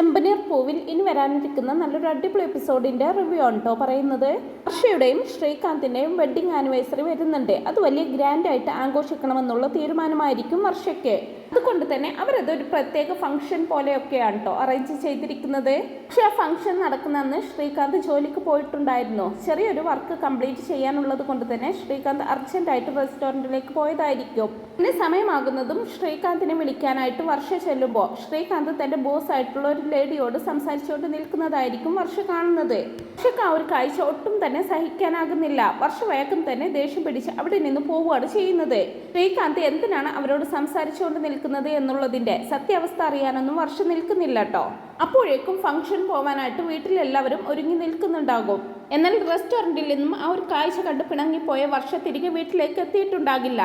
ചെമ്പനീർ പൂവിൽ ഇനി വരാനിരിക്കുന്ന നല്ലൊരു അടിപൊളി എപ്പിസോഡിന്റെ റിവ്യൂ ആണ് കേട്ടോ പറയുന്നത്. ഹർഷയുടെയും ശ്രീകാന്തിന്റെയും വെഡിങ് ആനിവേഴ്സറി വരുന്നുണ്ട്. അത് വലിയ ഗ്രാൻഡായിട്ട് ആഘോഷിക്കണമെന്നുള്ള തീരുമാനമായിരിക്കും വർഷയ്ക്ക്. അതുകൊണ്ട് തന്നെ അവരത് ഒരു പ്രത്യേക ഫംഗ്ഷൻ പോലെയൊക്കെയാണ് കേട്ടോ അറേഞ്ച് ചെയ്തിരിക്കുന്നത്. പക്ഷെ ആ ഫംഗ്ഷൻ നടക്കുന്ന അന്ന് ശ്രീകാന്ത് ജോലിക്ക് പോയിട്ടുണ്ടായിരുന്നു. ചെറിയൊരു വർക്ക് കംപ്ലീറ്റ് ചെയ്യാനുള്ളത് കൊണ്ട് തന്നെ ശ്രീകാന്ത് അർജന്റായിട്ട് റെസ്റ്റോറന്റിലേക്ക് പോയതായിരിക്കും. പിന്നെ സമയമാകുന്നതും ശ്രീകാന്തിനെ വിളിക്കാനായിട്ട് വർഷ ചെല്ലുമ്പോൾ ശ്രീകാന്ത് തന്റെ ബോസ് ആയിട്ടുള്ള ഒരു ലേഡിയോട് സംസാരിച്ചുകൊണ്ട് നിൽക്കുന്നതായിരിക്കും വർഷ കാണുന്നത്. വർഷക്ക് ആ ഒരു കാഴ്ച ഒട്ടും തന്നെ സഹിക്കാനാകുന്നില്ല. വർഷ വേഗം തന്നെ ദേഷ്യം പിടിച്ച് അവിടെ നിന്ന് പോവുകയാണ് ചെയ്യുന്നത്. ശ്രീകാന്ത് എന്തിനാണ് അവരോട് സംസാരിച്ചുകൊണ്ട് നിൽക്കുന്നത്? എന്നുള്ളതിന്റെ സത്യാവസ്ഥ അറിയാനൊന്നും വർഷം നിൽക്കുന്നില്ല കേട്ടോ അപ്പോഴേക്കും ഫംഗ്ഷൻ പോവാനായിട്ട് വീട്ടിലെല്ലാവരും ഒരുങ്ങി നിൽക്കുന്നുണ്ടാകും. എന്നാൽ റെസ്റ്റോറന്റിൽ നിന്നും ആ ഒരു കാഴ്ച കണ്ട് പിണങ്ങിപ്പോയ വർഷ തിരികെ വീട്ടിലേക്ക് എത്തിയിട്ടുണ്ടാകില്ല.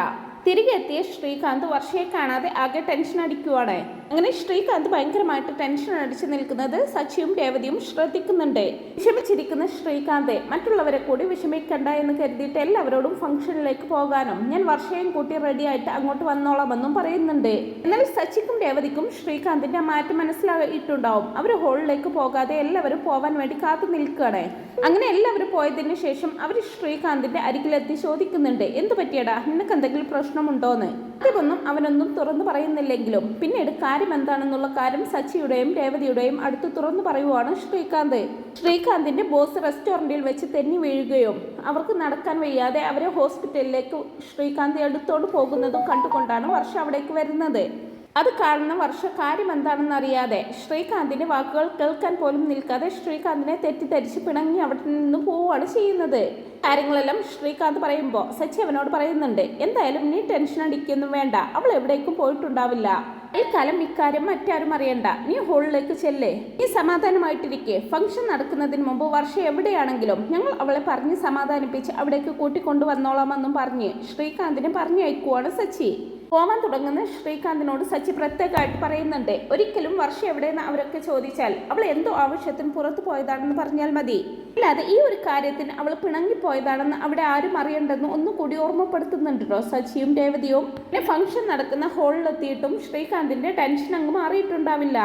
തിരികെ എത്തിയ ശ്രീകാന്ത് വർഷയെ കാണാതെ ആകെ ടെൻഷൻ അടിക്കുവാണ്. അങ്ങനെ ശ്രീകാന്ത് ഭയങ്കരമായിട്ട് ടെൻഷൻ അടിച്ചു നിൽക്കുന്നത് സച്ചിയും രേവതിയും ശ്രദ്ധിക്കുന്നുണ്ട്. വിഷമിച്ചിരിക്കുന്ന ശ്രീകാന്തെ മറ്റുള്ളവരെ കൂടി വിഷമിക്കണ്ട എന്ന് കരുതിയിട്ട് എല്ലാവരോടും ഫംഗ്ഷനിലേക്ക് പോകാനും ഞാൻ വർഷയും കൂട്ടി റെഡിയായിട്ട് അങ്ങോട്ട് വന്നോളാമെന്നും പറയുന്നുണ്ട്. എന്നാൽ സച്ചിക്കും രേവതിക്കും ശ്രീകാന്തിന്റെ മാറ്റം മനസ്സിലായിട്ടുണ്ടാവും. അവർ ഹോളിലേക്ക് പോകാതെ എല്ലാവരും പോവാൻ വേണ്ടി കാത്തു നിൽക്കുകയാണ്. അങ്ങനെ എല്ലാവരും പോയതിന് ശേഷം അവർ ശ്രീകാന്തിന്റെ അരികിലെത്തി ചോദിക്കുന്നുണ്ട് എന്ത് പറ്റിയടാ? നിനക്ക് എന്തെങ്കിലും പ്രശ്നമുണ്ടോന്ന്? അതൊന്നും അവനൊന്നും തുറന്നു പറയുന്നില്ലെങ്കിലും പിന്നീട് കാര്യം എന്താണെന്നുള്ള കാര്യം സച്ചിയുടെയും രേവതിയുടെയും അടുത്ത് തുറന്നു പറയുവാണ് ശ്രീകാന്ത്. ശ്രീകാന്തിന്റെ ബോസ് റെസ്റ്റോറന്റിൽ വെച്ച് തെന്നി വീഴുകയും അവർക്ക് നടക്കാൻ വയ്യാതെ അവരെ ഹോസ്പിറ്റലിലേക്ക് ശ്രീകാന്ത് എടുത്തോണ്ട് പോകുന്നതും കണ്ടുകൊണ്ടാണ് വർഷ അവിടേക്ക് വരുന്നത്. അത് കാണുന്ന വർഷ കാര്യം എന്താണെന്ന് അറിയാതെ ശ്രീകാന്തിന്റെ വാക്കുകൾ കേൾക്കാൻ പോലും നിൽക്കാതെ ശ്രീകാന്തിനെ തെറ്റിദ്ധരിച്ച് പിണങ്ങി അവിടെ നിന്ന് പോവുകയാണ് ചെയ്യുന്നത്. കാര്യങ്ങളെല്ലാം ശ്രീകാന്ത് പറയുമ്പോൾ സച്ചി അവനോട് പറയുന്നുണ്ട് എന്തായാലും നീ ടെൻഷൻ അടിക്കൊന്നും വേണ്ട അവൾ എവിടേക്കും പോയിട്ടുണ്ടാവില്ല. തൽക്കാലം ഇക്കാര്യം മറ്റാരും അറിയണ്ട. നീ ഹോളിലേക്ക് ചെല്ലേ. നീ സമാധാനമായിട്ടിരിക്കെ. ഫംഗ്ഷൻ നടക്കുന്നതിന് മുമ്പ് വർഷം എവിടെയാണെങ്കിലും ഞങ്ങൾ അവളെ പറഞ്ഞ് സമാധാനിപ്പിച്ച് അവിടേക്ക് കൂട്ടിക്കൊണ്ടുവന്നോളാമെന്നും പറഞ്ഞ് ശ്രീകാന്തിനെ പറഞ്ഞയക്കുവാണ് സച്ചി. പോവാൻ തുടങ്ങുന്ന ശ്രീകാന്തിനോട് സച്ചി പ്രത്യേകമായിട്ട് പറയുന്നുണ്ട്. ഒരിക്കലും വർഷം എവിടെയെന്ന് അവരൊക്കെ ചോദിച്ചാൽ അവൾ എന്തോ ആവശ്യത്തിന് പുറത്തു പോയതാണെന്ന് പറഞ്ഞാൽ മതി. അല്ലാതെ ഈ ഒരു കാര്യത്തിന് അവൾ പിണങ്ങിപ്പോയതാണെന്ന് അവിടെ ആരും അറിയണ്ടെന്ന് ഒന്നുകൂടി ഓർമ്മപ്പെടുത്തുന്നുണ്ടല്ലോ സച്ചിയും രേവതിയും. പിന്നെ ഫംഗ്ഷൻ നടക്കുന്ന ഹോളിലെത്തിയിട്ടും ശ്രീകാന്തിന്റെ ടെൻഷൻ അങ്ങ് മാറിയിട്ടുണ്ടാവില്ല.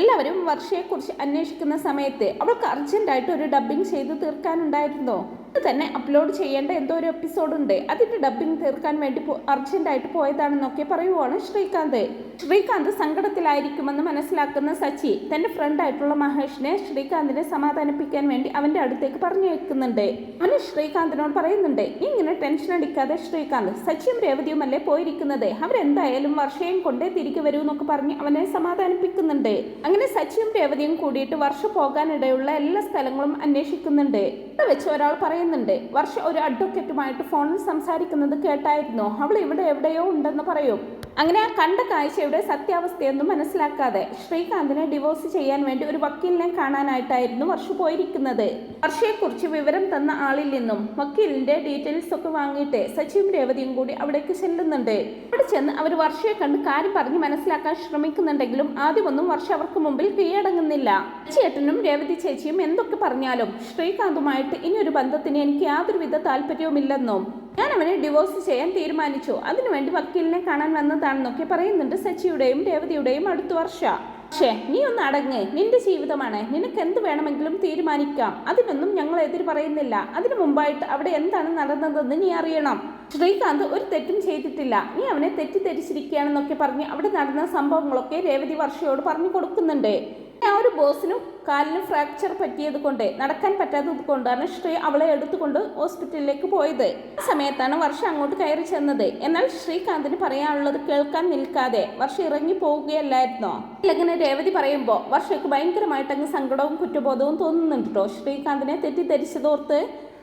എല്ലാവരും വർഷയെക്കുറിച്ച് അന്വേഷിക്കുന്ന സമയത്ത് അവൾക്ക് അർജന്റായിട്ട് ഒരു ഡബ്ബിംഗ് ചെയ്ത് തീർക്കാനുണ്ടായിരുന്നോ. ഇത് തന്നെ അപ്ലോഡ് ചെയ്യേണ്ട എന്തോ ഒരു എപ്പിസോഡ് ഉണ്ട്. അതിന്റെ ഡബ്ബിംഗ് തീർക്കാൻ വേണ്ടി അർജന്റായിട്ട് പോയതാണെന്നൊക്കെ പറയുവാണ് ശ്രീകാന്ത്. ശ്രീകാന്ത് സങ്കടത്തിലായിരിക്കുമെന്ന് മനസ്സിലാക്കുന്ന സച്ചി തന്റെ ഫ്രണ്ട് ആയിട്ടുള്ള മഹേഷിനെ ശ്രീകാന്തിനെ സമാധാനിപ്പിക്കാൻ വേണ്ടി അവന്റെ അടുത്തേക്ക് പറഞ്ഞു വെക്കുന്നുണ്ട്. അവന് ശ്രീകാന്തിനോട് പറയുന്നുണ്ട് ഇങ്ങനെ ടെൻഷൻ അടിക്കാതെ ശ്രീകാന്ത് സച്ചിയും രേവതിയും അല്ലേ പോയിരിക്കുന്നത്? അവരെന്തായാലും വർഷയും കൊണ്ടേ തിരികെ വരൂ എന്നൊക്കെ പറഞ്ഞ് അവനെ സമാധാനിപ്പിക്കുന്നുണ്ട്. അങ്ങനെ സച്ചിയും രേവതിയും കൂടിയിട്ട് വർഷ പോകാനിടയുള്ള എല്ലാ സ്ഥലങ്ങളും അന്വേഷിക്കുന്നുണ്ട്. ഇവിടെ വെച്ച് ഒരാൾ പറയുന്നുണ്ട്. വർഷ ഒരു അഡ്വക്കേറ്റുമായിട്ട് ഫോണിൽ സംസാരിക്കുന്നത് കേട്ടായിരുന്നു? അവൾ ഇവിടെ എവിടെയോ ഉണ്ടെന്ന് പറയും. അങ്ങനെ ആ കണ്ട കാഴ്ചയുടെ സത്യാവസ്ഥയൊന്നും മനസ്സിലാക്കാതെ ശ്രീകാന്തിനെ ഡിവോഴ്സ് ചെയ്യാൻ വേണ്ടി ഒരു വക്കീലിനെ കാണാനായിട്ടായിരുന്നു വർഷ പോയിരിക്കുന്നത്. വർഷയെക്കുറിച്ച് വിവരം തന്ന ആളിൽ നിന്നും വക്കീലിന്റെ ഡീറ്റെയിൽസ് ഒക്കെ വാങ്ങിയിട്ട് സച്ചിയും രേവതിയും കൂടി അവിടേക്ക് ചെല്ലുന്നുണ്ട്. അവിടെ ചെന്ന് അവർ വർഷയെ കണ്ട് കാര്യം പറഞ്ഞ് മനസ്സിലാക്കാൻ ശ്രമിക്കുന്നുണ്ടെങ്കിലും ആദ്യമൊന്നും വർഷ അവർക്ക് മുമ്പിൽ കീഴടങ്ങുന്നില്ല. ചേട്ടനും രേവതി ചേച്ചിയും എന്തൊക്കെ പറഞ്ഞാലും ശ്രീകാന്തുമായിട്ട് ഇനി ഒരു ബന്ധത്തിന് എനിക്ക് യാതൊരുവിധ താല്പര്യവുമില്ലെന്നും ഞാൻ അവനെ ഡിവോഴ്സ് ചെയ്യാൻ തീരുമാനിച്ചു. അതിനുവേണ്ടി വക്കീലിനെ കാണാൻ വന്നതാണെന്നൊക്കെ പറയുന്നുണ്ട് സച്ചിയുടെയും രേവതിയുടെയും അടുത്ത വർഷ. പക്ഷേ നീ ഒന്ന് അടങ്ങ്. നിന്റെ ജീവിതമാണ്. നിനക്ക് എന്ത് വേണമെങ്കിലും തീരുമാനിക്കാം. അതിനൊന്നും ഞങ്ങൾ എതിര് പറയുന്നില്ല. അതിനു മുമ്പായിട്ട് അവിടെ എന്താണ് നടന്നതെന്ന് നീ അറിയണം. ശ്രീകാന്ത് ഒരു തെറ്റും ചെയ്തിട്ടില്ല. നീ അവനെ തെറ്റിദ്ധരിച്ചിരിക്കുകയാണെന്നൊക്കെ പറഞ്ഞ് അവിടെ നടന്ന സംഭവങ്ങളൊക്കെ രേവതി വർഷയോട് പറഞ്ഞു കൊടുക്കുന്നുണ്ട്. ആ ഒരു ബോസിനും കാലിന് ഫ്രാക്ചർ പറ്റിയത് കൊണ്ട് നടക്കാൻ പറ്റാത്തത് കൊണ്ടാണ് ശ്രീ അവളെ എടുത്തുകൊണ്ട് ഹോസ്പിറ്റലിലേക്ക് പോയത്. ആ സമയത്താണ് വർഷ അങ്ങോട്ട് കയറി ചെന്നത്. എന്നാൽ ശ്രീകാന്തിന് പറയാനുള്ളത് കേൾക്കാൻ നിൽക്കാതെ വർഷ ഇറങ്ങി പോവുകയല്ലായിരുന്നോ? ലഗ്ന രേവതി പറയുമ്പോൾ വർഷയ്ക്ക് ഭയങ്കരമായിട്ട് അങ്ങ് സങ്കടവും കുറ്റബോധവും തോന്നുന്നുണ്ട്? ശ്രീകാന്തിനെ തെറ്റിദ്ധരിച്ചതോർത്ത്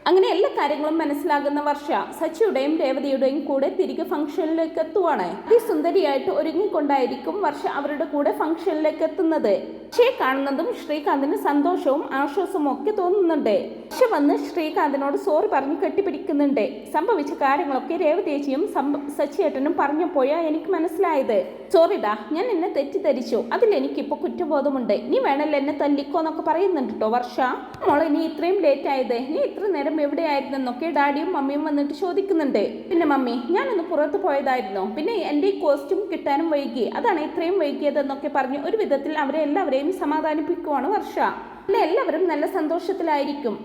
അങ്ങനെ എല്ലാ കാര്യങ്ങളും മനസ്സിലാകുന്ന വർഷ സച്ചിയുടെയും രേവതിയുടെയും കൂടെ തിരികെ ഫംഗ്ഷനിലേക്ക് എത്തുവാണ്. അതിസുന്ദരിയായിട്ട് ഒരുങ്ങിക്കൊണ്ടായിരിക്കും വർഷ അവരുടെ കൂടെ ഫംഗ്ഷനിലേക്ക് എത്തുന്നത്. പക്ഷേ കാണുന്നതും ശ്രീകാന്തിന് സന്തോഷവും ആശ്വാസവും ഒക്കെ തോന്നുന്നുണ്ട്. പക്ഷെ വന്ന് ശ്രീകാന്തിനോട് സോറി പറഞ്ഞ് കെട്ടിപ്പിടിക്കുന്നുണ്ട്. സംഭവിച്ച കാര്യങ്ങളൊക്കെ രേവതേച്ചിയും സച്ചിയേട്ടനും പറഞ്ഞപ്പോഴാ എനിക്ക് മനസ്സിലായത്. സോറിടാ ഞാൻ എന്നെ തെറ്റിദ്ധരിച്ചു. അതിൽ എനിക്കിപ്പോ കുറ്റബോധമുണ്ട്. നീ വേണമല്ലോ എന്നെ തല്ലിക്കോ എന്നൊക്കെ പറയുന്നുണ്ട് കേട്ടോ വർഷ. മോളെ നീ ഇത്രയും ലേറ്റ് ആയത്. നീ ഇത്ര നേരം നേരം എവിടെയായിരുന്നെന്നൊക്കെ ഡാഡിയും മമ്മിയും വന്നിട്ട് ചോദിക്കുന്നുണ്ട്. പിന്നെ മമ്മി ഞാനൊന്ന് പുറത്ത് പോയതായിരുന്നു? പിന്നെ എന്റെ ഈ കോസ്റ്റ്യൂം കിട്ടാനും വൈകി. അതാണ് ഇത്രയും വൈകിയതെന്നൊക്കെ പറഞ്ഞ് ഒരു വിധത്തിൽ അവരെ എല്ലാവരെയും സമാധാനിപ്പിക്കുവാണ് വർഷ. പിന്നെ എല്ലാവരും നല്ല സന്തോഷത്തിലായിരിക്കും.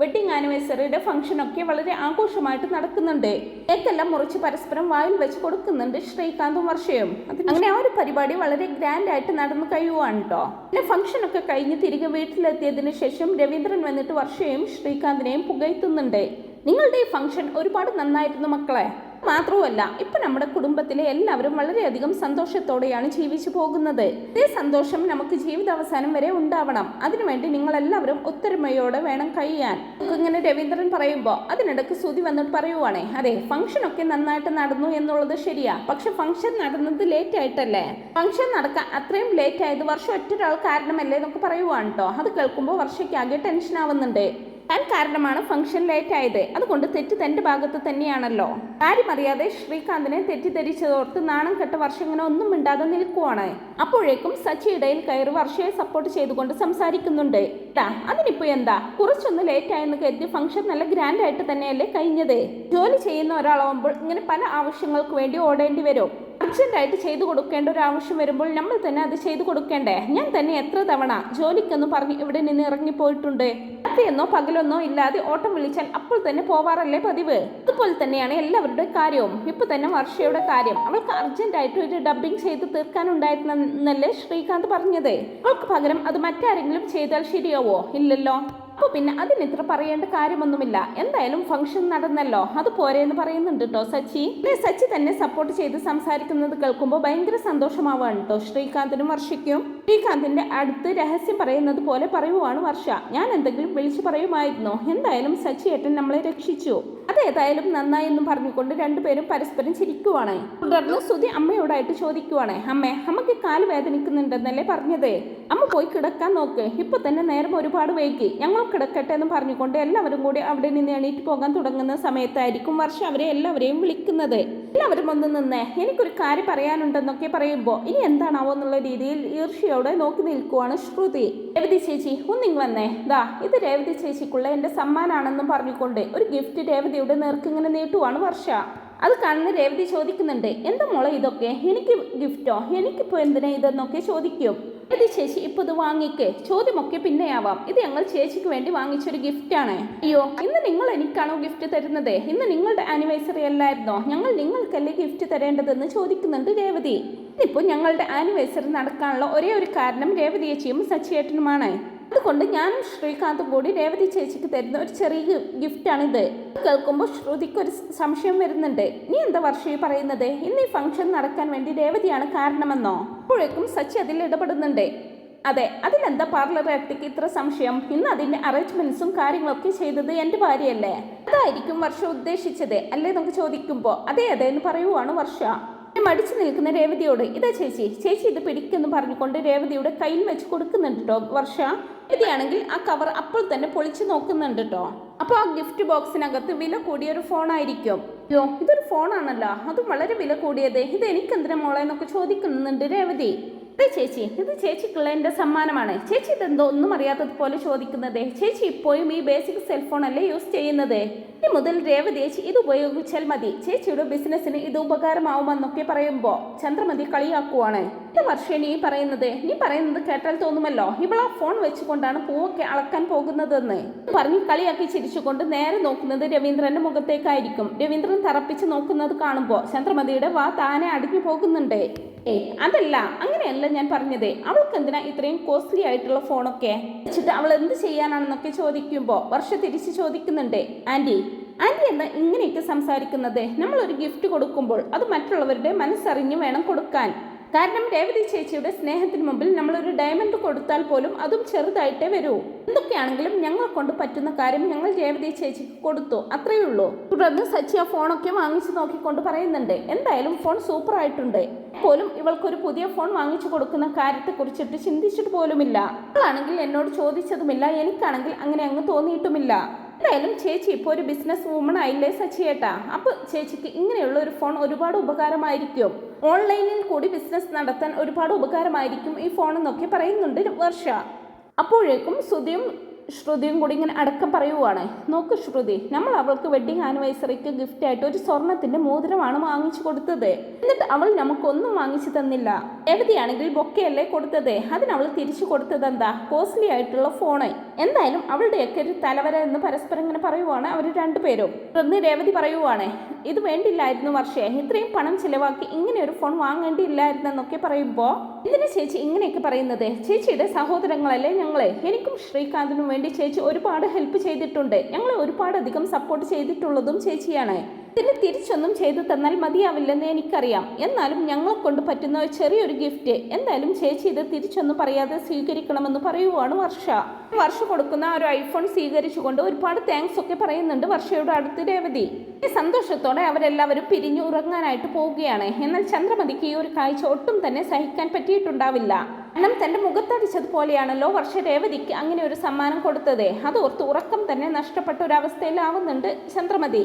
വെഡിങ് ആനിവേഴ്സറിയുടെ ഫംഗ്ഷനൊക്കെ വളരെ ആഘോഷമായിട്ട് നടക്കുന്നുണ്ട്. കേക്കെല്ലാം മുറിച്ച് പരസ്പരം വായിൽ വെച്ച് കൊടുക്കുന്നുണ്ട് ശ്രീകാന്തും വർഷയും. അങ്ങനെ ആ ഒരു പരിപാടി വളരെ ഗ്രാൻഡ് ആയിട്ട് നടന്നു കഴിയുവാണ് കേട്ടോ പിന്നെ ഫംഗ്ഷനൊക്കെ കഴിഞ്ഞ് തിരികെ വീട്ടിലെത്തിയതിന് ശേഷം രവീന്ദ്രൻ വന്നിട്ട് വർഷയും ശ്രീകാന്തിനെയും പുകയ്ത്തുന്നുണ്ട് നിങ്ങളുടെ ഈ ഫംഗ്ഷൻ ഒരുപാട് നന്നായിരുന്നു മക്കളെ. മാത്രവുമല്ല ഇപ്പൊ നമ്മുടെ കുടുംബത്തിലെ എല്ലാവരും വളരെയധികം സന്തോഷത്തോടെയാണ് ജീവിച്ചു പോകുന്നത്. ഇതേ സന്തോഷം നമുക്ക് ജീവിതാവസാനം വരെ ഉണ്ടാവണം. അതിനുവേണ്ടി നിങ്ങൾ എല്ലാവരും ഒത്തൊരുമയോടെ വേണം കഴിയാൻ. ഇങ്ങനെ രവീന്ദ്രൻ പറയുമ്പോൾ അതിനിടയ്ക്ക് ശ്രുതി വന്നിട്ട് പറയുവാണേ അതെ ഫംഗ്ഷൻ ഒക്കെ നന്നായിട്ട് നടന്നു എന്നുള്ളത് ശരിയാ. പക്ഷെ ഫംഗ്ഷൻ നടന്നത് ലേറ്റ് ആയിട്ടല്ലേ ഫംഗ്ഷൻ നടക്കാൻ അത്രയും ലേറ്റ് ആയത് വർഷം ഒറ്റൊരാൾ കാരണമല്ലേ? എന്നൊക്കെ പറയുവാണ് കേട്ടോ അത് കേൾക്കുമ്പോൾ വർഷയ്ക്കാകെ ടെൻഷൻ ആവുന്നുണ്ട് താൻ കാരണമാണ് ഫംഗ്ഷൻ ലേറ്റ് ആയത് അതുകൊണ്ട് തെറ്റ് തന്റെ ഭാഗത്ത് തന്നെയാണല്ലോ. കാര്യമറിയാതെ ശ്രീകാന്തിനെ തെറ്റിദ്ധരിച്ചതോർത്ത് നാണം കെട്ട വർഷങ്ങനെ ഒന്നും മിണ്ടാതെ നിൽക്കുവാണ്. അപ്പോഴേക്കും സച്ചി ഇടയിൽ കയറി വർഷയെ സപ്പോർട്ട് ചെയ്തുകൊണ്ട് സംസാരിക്കുന്നുണ്ട്. അതിനിപ്പോ എന്താ? കുറച്ചൊന്ന് ലേറ്റ് ആയെന്ന് കരുതി ഫംഗ്ഷൻ നല്ല ഗ്രാൻഡ് ആയിട്ട് തന്നെയല്ലേ കഴിഞ്ഞത്? ജോലി ചെയ്യുന്ന ഒരാളാവുമ്പോൾ ഇങ്ങനെ പല ആവശ്യങ്ങൾക്ക് വേണ്ടി ഓടേണ്ടി വരും. അർജന്റായിട്ട് ചെയ്തു കൊടുക്കേണ്ട ഒരു ആവശ്യം വരുമ്പോൾ നമ്മൾ തന്നെ അത് ചെയ്തു കൊടുക്കേണ്ടേ? ഞാൻ തന്നെ എത്ര തവണ ജോലിക്കൊന്നും പറഞ്ഞ് ഇവിടെ നിന്ന് ഇറങ്ങിപ്പോയിട്ടുണ്ട്. രാത്രിയെന്നോ പകലൊന്നോ ഇല്ലാതെ ഓട്ടം വിളിച്ചാൽ അപ്പോൾ തന്നെ പോവാറല്ലേ പതിവ്? അതുപോലെ തന്നെയാണ് എല്ലാവരുടെ കാര്യവും. ഇപ്പൊ തന്നെ വർഷയുടെ കാര്യം. അവൾക്ക് അർജന്റായിട്ട് ഒരു ഡബ്ബിങ് ചെയ്ത് തീർക്കാനുണ്ടായിരുന്നല്ലേ ശ്രീകാന്ത് പറഞ്ഞത്. അവൾക്ക് പകരം അത് മറ്റാരെങ്കിലും ചെയ്താൽ ശരിയാവോ? ഇല്ലല്ലോ. അപ്പൊ പിന്നെ അതിന് ഇത്ര പറയേണ്ട കാര്യമൊന്നുമില്ല. എന്തായാലും ഫംഗ്ഷൻ നടന്നല്ലോ. അത് പോരെയെന്ന് പറയുന്നുണ്ട് കേട്ടോ സച്ചി. പിന്നെ സച്ചി തന്നെ സപ്പോർട്ട് ചെയ്ത് സംസാരിക്കുന്നത് കേൾക്കുമ്പോൾ ഭയങ്കര സന്തോഷമാവാണ് കേട്ടോ ശ്രീകാന്തിനും വർഷയ്ക്കും. ശ്രീകാന്തിന്റെ അടുത്ത് രഹസ്യം പറയുന്നത് പോലെ പറയുവാണ് വർഷ. ഞാൻ എന്തെങ്കിലും വിളിച്ചു പറയുമായിരുന്നു? എന്തായാലും സച്ചി ഏട്ടൻ നമ്മളെ രക്ഷിച്ചു. അതേതായാലും നന്നായി എന്ന് പറഞ്ഞുകൊണ്ട് രണ്ടുപേരും പരസ്പരം ചിരിക്കുവാണ്. തുടർന്ന് സുധി അമ്മയോടായിട്ട് ചോദിക്കുവാണ്. അമ്മേ അമ്മയ്ക്ക് കാൽ വേദനിക്കുന്നുണ്ടെന്നല്ലേ പറഞ്ഞത്? അമ്മ പോയി കിടക്കാൻ നോക്ക്. ഇപ്പൊ തന്നെ നേരം ഒരുപാട് വൈകി. ഞങ്ങൾ കിടക്കട്ടെ എന്ന് പറഞ്ഞുകൊണ്ട് എല്ലാവരും കൂടി അവിടെ നിന്ന് എണീറ്റ് പോകാൻ തുടങ്ങുന്ന സമയത്തായിരിക്കും വർഷം അവരെ എല്ലാവരെയും വിളിക്കുന്നത്. എല്ലാവരും ഒന്ന് നിന്നേ. എനിക്കൊരു കാര്യം പറയാനുണ്ടെന്നൊക്കെ പറയുമ്പോൾ ഇനി എന്താണാവോ എന്നുള്ള രീതിയിൽ ഈർഷ്യയോടെ നോക്കി നിൽക്കുവാണ് ശ്രുതി. രേവതി ചേച്ചി ഒന്നിങ് വന്നേ. ദാ ഇത് രേവതി ചേച്ചിക്കുള്ള എന്റെ സമ്മാനാണെന്നും പറഞ്ഞുകൊണ്ട് ഒരു ഗിഫ്റ്റ് രേവതിയുടെ നേർക്കിങ്ങനെ നീട്ടുവാണ് വർഷ. അത് കാണുന്ന രേവതി ചോദിക്കുന്നുണ്ട്. എന്താ മോളെ ഇതൊക്കെ? എനിക്ക് ഗിഫ്റ്റോ എനിക്കിപ്പോൾ എന്തിനാ ഇതെന്നൊക്കെ ചോദിക്കും. രേവതി ചേച്ചി ഇപ്പോൾ ഇത് വാങ്ങിക്കേ. ചോദ്യമൊക്കെ പിന്നെയാവാം. ഇത് ഞങ്ങൾ ചേച്ചിക്ക് വേണ്ടി വാങ്ങിച്ചൊരു ഗിഫ്റ്റാണ് അയ്യോ ഇന്ന് നിങ്ങൾ എനിക്കാണോ ഗിഫ്റ്റ് തരുന്നത്? ഇന്ന് നിങ്ങളുടെ ആനിവേഴ്സറി അല്ലായിരുന്നോ? ഞങ്ങൾ നിങ്ങൾക്കല്ലേ ഗിഫ്റ്റ് തരേണ്ടതെന്ന് ചോദിക്കുന്നുണ്ട് രേവതി. ഇതിപ്പോൾ ഞങ്ങളുടെ ആനിവേഴ്സറി നടക്കാനുള്ള ഒരേ ഒരു കാരണം രേവതി ചേച്ചിയും സച്ചിയേട്ടനുമാണ്. അതുകൊണ്ട് ഞാനും ശ്രീകാന്തും കൂടി രേവതി ചേച്ചിക്ക് തരുന്ന ഒരു ചെറിയ ഗിഫ്റ്റാണിത് കേൾക്കുമ്പോൾ ശ്രുതിക്ക് ഒരു സംശയം വരുന്നുണ്ട്. നീ എന്താ വർഷം പറയുന്നത്? ഇന്ന് ഈ ഫംഗ്ഷൻ നടക്കാൻ വേണ്ടി രേവതിയാണ് കാരണമെന്നോ? അപ്പോഴേക്കും സച്ചി അതിൽ ഇടപെടുന്നുണ്ട്. അതെ അതിലെന്താ പാർലർ ഏട്ടയ്ക്ക് ഇത്ര സംശയം? ഇന്ന് അതിന്റെ അറേഞ്ച്മെന്റ്സും കാര്യങ്ങളൊക്കെ ചെയ്തത് എന്റെ ഭാര്യയല്ലേ? അതായിരിക്കും വർഷ ഉദ്ദേശിച്ചത്. അല്ലേ നമുക്ക് ചോദിക്കുമ്പോൾ അതെ അതെ എന്ന് പറയുവാണ് വർഷ. മടിച്ചു നിൽക്കുന്ന രേവതിയോട് ഇതാ ചേച്ചി ചേച്ചി ഇത് പിടിക്കെന്ന് പറഞ്ഞുകൊണ്ട് രേവതിയുടെ കയ്യിൽ വെച്ച് കൊടുക്കുന്നുണ്ട് കേട്ടോ വർഷ. രേവതിയാണെങ്കിൽ ആ കവർ അപ്പോൾ തന്നെ പൊളിച്ച് നോക്കുന്നുണ്ട് കേട്ടോ അപ്പോൾ ആ ഗിഫ്റ്റ് ബോക്സിനകത്ത് വില കൂടിയ ഒരു ഫോണായിരിക്കും അയ്യോ ഇതൊരു ഫോണാണല്ലോ അതും വളരെ വില കൂടിയത്. ഇത് എനിക്കെന്തിനാ മോളെ എന്നൊക്കെ ചോദിക്കുന്നുണ്ട് രേവതി. അതെ ചേച്ചി ഇത് ചേച്ചിക്കുള്ള എന്റെ സമ്മാനമാണ്. ചേച്ചി ഇതെന്തോ ഒന്നും അറിയാത്തതുപോലെ ചോദിക്കുന്നത്. ചേച്ചി ഇപ്പോഴും ഈ ബേസിക് സെൽഫോൺ അല്ലേ യൂസ് ചെയ്യുന്നത്? ഇനി മുതൽ രേവതി ചേച്ചി ഇത് ഉപയോഗിച്ചാൽ മതി. ചേച്ചിയുടെ ബിസിനസ്സിന് ഇത് ഉപകാരമാവുമെന്നൊക്കെ പറയുമ്പോൾ ചന്ദ്രമതി കളിയാക്കുവാണ്. ഇത് വർഷം നീ പറയുന്നത്. നീ പറയുന്നത് കേട്ടാൽ തോന്നുമല്ലോ? ഇവളാ ഫോൺ വെച്ചുകൊണ്ടാണ് പൂവൊക്കെ അളക്കാൻ പോകുന്നതെന്ന്. പറഞ്ഞ് കളിയാക്കി ചിരിച്ചുകൊണ്ട് നേരെ നോക്കുന്നത് രവീന്ദ്രന്റെ മുഖത്തേക്കായിരിക്കും. രവീന്ദ്രൻ തറപ്പിച്ച് നോക്കുന്നത് കാണുമ്പോൾ ചന്ദ്രമതിയുടെ വാ താനെ അടിഞ്ഞു പോകുന്നുണ്ട്. ഏയ് അതല്ല. അങ്ങനെയല്ല ഞാൻ പറഞ്ഞത്. അവൾക്ക് എന്തിനാ ഇത്രയും കോസ്റ്റ്ലി ആയിട്ടുള്ള ഫോണൊക്കെ വെച്ചിട്ട് അവൾ എന്ത് ചെയ്യാനാണെന്നൊക്കെ ചോദിക്കുമ്പോൾ വർഷ തിരിച്ച് ചോദിക്കുന്നുണ്ട്. ആന്റി ആന്റി എന്താ ഇങ്ങനെയൊക്കെ സംസാരിക്കുന്നത്? നമ്മളൊരു ഗിഫ്റ്റ് കൊടുക്കുമ്പോൾ അത് മറ്റുള്ളവരുടെ മനസ്സറിഞ്ഞ് വേണം കൊടുക്കാൻ. കാരണം രേവതി ചേച്ചിയുടെ സ്നേഹത്തിന് മുമ്പിൽ നമ്മളൊരു ഡയമണ്ട് കൊടുത്താൽ പോലും അതും ചെറുതായിട്ടേ വരൂ. എന്തൊക്കെയാണെങ്കിലും ഞങ്ങൾ കൊണ്ട് പറ്റുന്ന കാര്യം ഞങ്ങൾ രേവതി ചേച്ചിക്ക് കൊടുത്തു. അത്രയേ ഉള്ളൂ. തുടർന്ന് സച്ചി ആ ഫോണൊക്കെ വാങ്ങിച്ചു നോക്കിക്കൊണ്ട് പറയുന്നുണ്ട്. എന്തായാലും ഫോൺ സൂപ്പർ ആയിട്ടുണ്ട്. പോലും ഇവൾക്കൊരു പുതിയ ഫോൺ വാങ്ങിച്ചു കൊടുക്കുന്ന കാര്യത്തെക്കുറിച്ചിട്ട് ചിന്തിച്ചിട്ട് പോലുമില്ല. അവളാണെങ്കിൽ എന്നോട് ചോദിച്ചതുമില്ല എനിക്കാണെങ്കിൽ അങ്ങനെ അങ്ങ് തോന്നിയിട്ടുമില്ല. എന്തായാലും ചേച്ചി ഇപ്പോൾ ഒരു ബിസിനസ് വുമൺ ആയില്ലേ സച്ചിയേട്ടാ? അപ്പോൾ ചേച്ചിക്ക് ഇങ്ങനെയുള്ള ഒരു ഫോൺ ഒരുപാട് ഉപകാരമായിരിക്കും. ഓൺലൈനിൽ കൂടി ബിസിനസ് നടത്താൻ ഒരുപാട് ഉപകാരമായിരിക്കും ഈ ഫോൺ എന്നൊക്കെ പറയുന്നുണ്ട് വർഷ. അപ്പോഴേക്കും സുധിയും ശ്രുതിയും കൂടി ഇങ്ങനെ അടക്കം പറയുവാണ്. നോക്ക് ശ്രുതി നമ്മൾ അവൾക്ക് വെഡിങ് ആനിവേഴ്സറിക്ക് ഗിഫ്റ്റ് ആയിട്ട് ഒരു സ്വർണത്തിന്റെ മോതിരമാണ് വാങ്ങിച്ചു കൊടുത്തത്. എന്നിട്ട് അവൾ നമുക്കൊന്നും വാങ്ങിച്ചു തന്നില്ല. രേവതിയാണെങ്കിൽ ബൊക്കയല്ലേ കൊടുത്തത്? അതിന് അവൾ തിരിച്ചു കൊടുത്തത് എന്താ? കോസ്റ്റ്ലി ആയിട്ടുള്ള ഫോണ് എന്തായാലും അവളുടെയൊക്കെ ഒരു തലവര എന്ന് പരസ്പരം ഇങ്ങനെ പറയുവാണ് അവർ രണ്ടുപേരും. തുടർന്ന് രേവതി പറയുവാണ് ഇത് വേണ്ടില്ലായിരുന്നു വർഷേ ഇത്രയും പണം ചിലവാക്കി ഇങ്ങനെ ഒരു ഫോൺ വാങ്ങേണ്ടിയില്ലായിരുന്നെന്നൊക്കെ പറയുമ്പോൾ എന്തിനാ ചേച്ചി ഇങ്ങനെയൊക്കെ പറയുന്നത്? ചേച്ചിയുടെ സഹോദരങ്ങളല്ലേ ഞങ്ങളെ? എനിക്കും ശ്രീകാന്തിനും ചേച്ചി ഒരുപാട് ഹെൽപ്പ് ചെയ്തിട്ടുണ്ട്. ഞങ്ങളെ ഒരുപാട് അധികം സപ്പോർട്ട് ചെയ്തിട്ടുള്ളതും ചേച്ചിയാണ്. ഇതിന് തിരിച്ചൊന്നും ചെയ്തു തന്നാൽ മതിയാവില്ലെന്ന് എനിക്കറിയാം. എന്നാലും ഞങ്ങളെ കൊണ്ട് പറ്റുന്ന ചെറിയൊരു ഗിഫ്റ്റ് എന്തായാലും ചേച്ചി ഇത് തിരിച്ചൊന്നും പറയാതെ സ്വീകരിക്കണമെന്ന് പറയുവാണ് വർഷ. വർഷ കൊടുക്കുന്ന ഒരു ഐഫോൺ സ്വീകരിച്ചുകൊണ്ട് ഒരുപാട് താങ്ക്സ് ഒക്കെ പറയുന്നുണ്ട് വർഷയുടെ അടുത്ത് രേവതി. സന്തോഷത്തോടെ അവരെല്ലാവരും പിരിഞ്ഞു ഉറങ്ങാനായിട്ട് പോവുകയാണ്. എന്നാൽ ചന്ദ്രമതിക്ക് ഈ ഒരു കാഴ്ച ഒട്ടും തന്നെ സഹിക്കാൻ പറ്റിയിട്ടുണ്ടാവില്ല. കാരണം തന്റെ മുഖത്തടിച്ചതുപോലെയാണല്ലോ വർഷ രേവതിക്ക് അങ്ങനെ ഒരു സമ്മാനം കൊടുത്തത്. അതോർത്ത് ഉറക്കം തന്നെ നഷ്ടപ്പെട്ട ഒരവസ്ഥയിലാവുന്നുണ്ട് ചന്ദ്രമതി.